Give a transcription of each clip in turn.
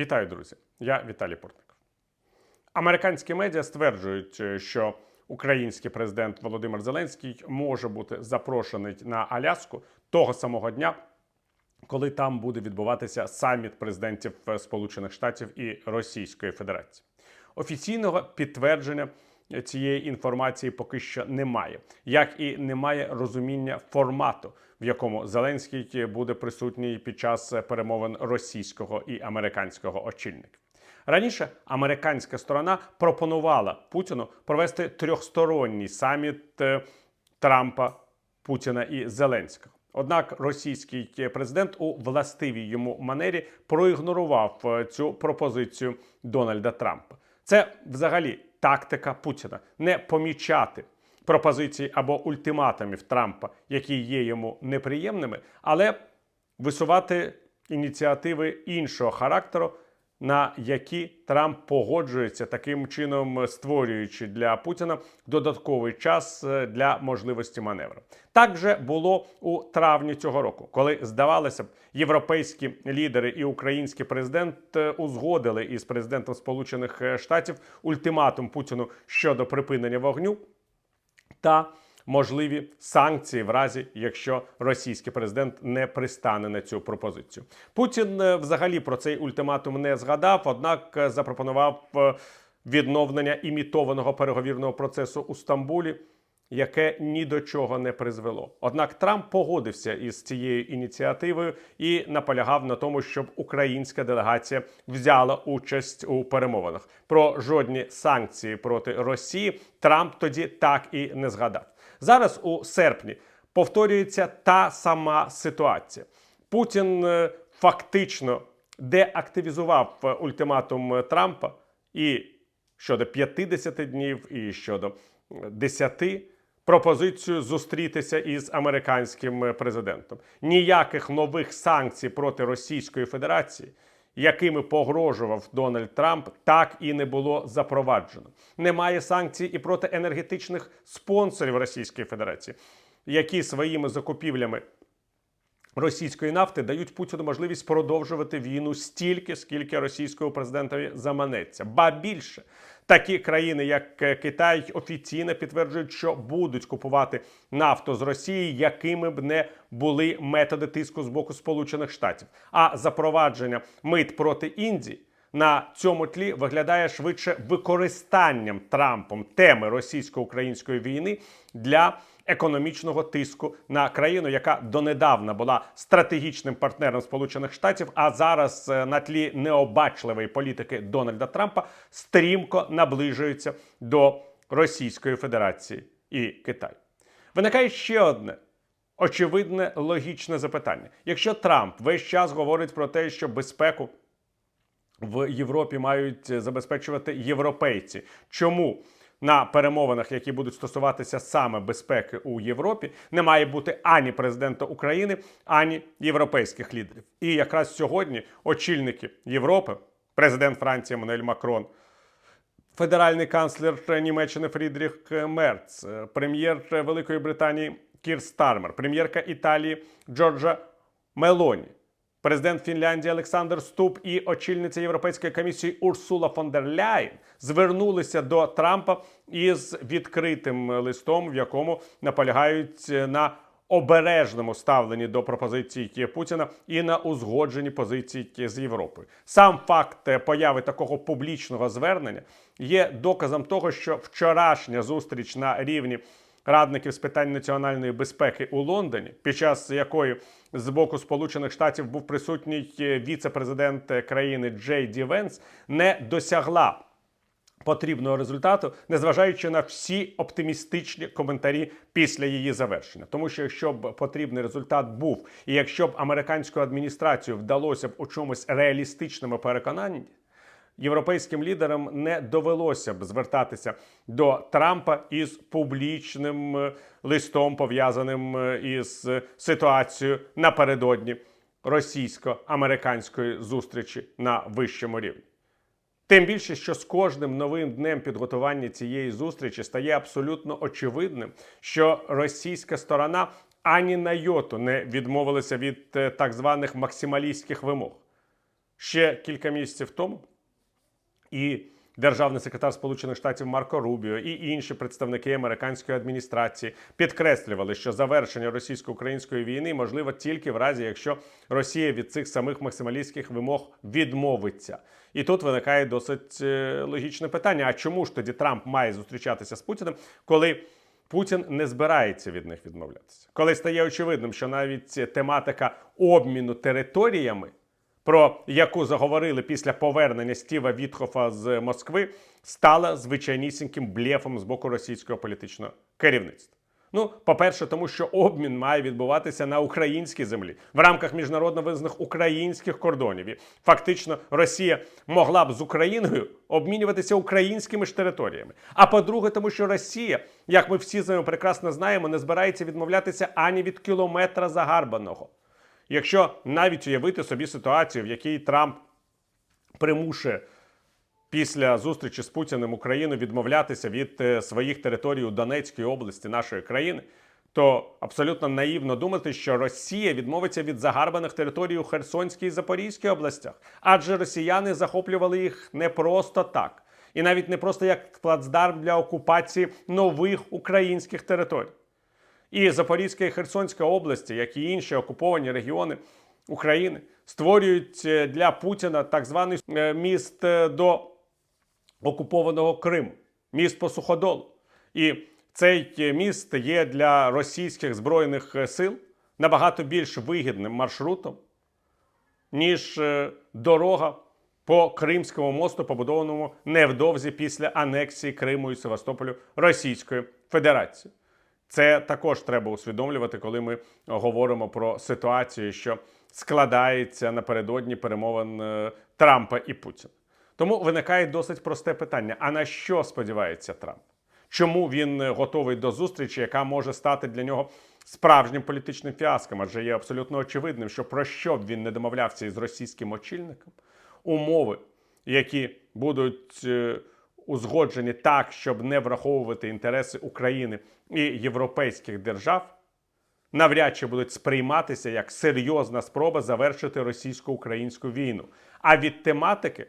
Вітаю, друзі! Я Віталій Портников. Американські медіа стверджують, е, що український президент Володимир Зеленський може бути запрошений на Аляску того самого дня, коли там буде відбуватися саміт президентів е, Сполучених Штатів і Російської Федерації. Офіційного підтвердження цієї інформації поки що немає, як і немає розуміння формату, в якому Зеленський буде присутній під час перемовин російського і американського очільників. Раніше американська сторона пропонувала Путіну провести трьохсторонній саміт е, Трампа, Путіна і Зеленського. Однак російський президент у властивій йому манері проігнорував е, цю пропозицію Дональда Трампа. Це взагалі тактика Путіна не помічати пропозицій або ультиматумів Трампа, які є йому неприємними, але висувати ініціативи іншого характеру, на які Трамп погоджується таким чином, створюючи для Путіна додатковий час е, для можливості маневру. Так же було у травні цього року, коли здавалося б, європейські лідери і український президент е, узгодили із президентом Сполучених Штатів ультиматум Путіну щодо припинення вогню та можливі санкції в разі, якщо російський президент не пристане на цю пропозицію. Путін е, взагалі про цей ультиматум не згадав однак е, запропонував е, відновлення імітованого переговірного процесу у Стамбулі. Яке ні до чого не призвело. Однак Трамп погодився із цією ініціативою і наполягав на тому, щоб українська делегація взяла участь у перемовинах. Про жодні санкції проти Росії Трамп тоді так і не згадав. Зараз у серпні повторюється та сама ситуація. Pутін е, фактично деактивізував е, ультиматум Трампа і щодо 50 днів, і щодо 10 пропозицію зустрітися із американським президентом. Ніяких нових санкцій проти Російської Федерації, якими погрожував Дональд Трамп, так і не було запроваджено. Немає санкцій і проти енергетичних спонсорів Російської Федерації, які своїми закупівлями. Російської нафти дають Путіну можливість продовжувати війну стільки, скільки російського президентові заманеться. Ба більше такі країни, як Китай, офіційно підтверджують, що будуть купувати нафту з Росії, якими б не були методи тиску з боку Сполучених Штатів. А запровадження мит проти Індії. На цьому тлі виглядає швидше використанням Трампом теми російсько-української війни для економічного тиску на країну, яка донедавна була стратегічним партнером Сполучених Штатів, а зараз е, на тлі необачливої політики Дональда Трампа стрімко наближується до Російської Федерації і Китаю. Виникає ще одне. Очевидне логічне запитання: якщо Трамп весь час говорить про те, що безпеку в Європі мають забезпечувати європейці, чому на перемовинах, які будуть стосуватися саме безпеки у Європі, не має бути ані президента України, ані європейських лідерів. І якраз сьогодні очільники Європи, президент Франції Еммануель Макрон, федеральний канцлер Німеччини Фрідріх Мерц, прем'єр Великої Британії Кір Стармер, прем'єрка Італії Джорджа Мелоні. Президент Фінляндії Олександр Ступ і очільниця Європейської комісії Урсула фон дер Ляєн звернулися до Трампа із відкритим листом, в якому наполягають на обережному ставленні до пропозицій Путіна і на узгодженні позиції з Європою. Сам факт появи такого публічного звернення є доказом того, що вчорашня зустріч на рівні радників з питань національної безпеки у Лондоні, під час якої з боку Сполучених Штатів був присутній віце-президент країни Джей Ді Венс, не досягла. Потрібного результату, незважаючи на всі оптимістичні коментарі після її завершення, тому що якщо б потрібний результат був, і якщо б американську адміністрацію вдалося б у чомусь реалістичному переконанні, європейським лідерам не довелося б звертатися до Трампа із публічним е, листом, пов'язаним е, із ситуацією напередодні російсько-американської зустрічі на вищому рівні. Тим більше, що з кожним новим днем підготування цієї зустрічі стає абсолютно очевидним, що російська сторона ані на йоту не відмовилася від е, так званих максималістських вимог ще кілька місяців тому. І державний секретар Сполучених Штатів Марко Рубіо і інші представники американської адміністрації підкреслювали, що завершення російсько-української війни можливо тільки в разі, якщо Росія від цих самих максималістських вимог відмовиться. І тут виникає досить е, логічне питання: а чому ж тоді Трамп має зустрічатися з Путіним, коли Путін не збирається від них відмовлятися? Коли стає очевидним, що навіть тематика обміну територіями про яку заговорили після повернення Стіва Вітхофа з Москви, стала звичайнісіньким блєфом з боку російського політичного керівництва. Ну, по-перше, тому що обмін має відбуватися на українській землі в рамках міжнародно визнаних українських кордонів. І фактично Росія могла б з Україною обмінюватися українськими ж територіями. А по-друге, тому що Росія, як ми всі з вами прекрасно знаємо, не збирається відмовлятися ані від кілометра загарбаного. Якщо навіть уявити собі ситуацію, в якій Трамп примушує після зустрічі з Путіним Україну відмовлятися від е, своїх територій у Донецькій області нашої країни, то абсолютно наївно думати, що Росія відмовиться від загарбаних територій у Херсонській і Запорізькій областях, адже росіяни захоплювали їх не просто так, і навіть не просто як плацдарм для окупації нових українських територій. І Запорізька і Херсонська області, як і інші окуповані регіони України, створюють е, для Путіна так званий е, міст е, до окупованого Криму, міст по суходолу. І цей міст є для російських збройних сил набагато більш вигідним маршрутом, ніж дорога по Кримському мосту, побудованому невдовзі після анексії Криму і Севастополю Російською Федерацією. Це також треба усвідомлювати, коли ми говоримо про ситуацію, що складається напередодні перемовин е, Трампа і Путіна. Тому виникає досить просте питання: а на що сподівається Трамп? Чому він готовий до зустрічі, яка може стати для нього справжнім політичним фіаском? Адже є абсолютно очевидним, що про що б він не домовлявся із російським очільником, умови, які будуть е, узгоджені так, щоб не враховувати інтереси України і європейських держав, навряд чи будуть сприйматися як серйозна спроба завершити російсько-українську війну. А від тематики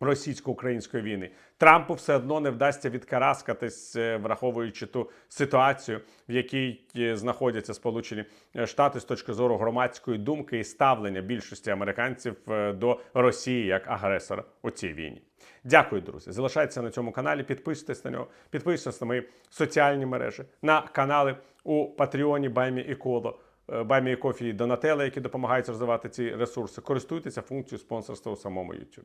російсько-української війни Трампу все одно не вдасться відкараскатись, е, враховуючи ту ситуацію, в якій е, знаходяться Сполучені Штати з точки зору громадської думки і ставлення більшості американців е, до Росії як агресора у цій війні. Дякую, друзі. Залишайтеся на цьому каналі, підписуйтесь на нього, підписуйтесь на мої соціальні мережі, на канали у Патреоні Баймі і Коло. Баймі і Кофі і Донателла, які допомагають розвивати ці ресурси. Користуйтеся функцією спонсорства у самому YouTube.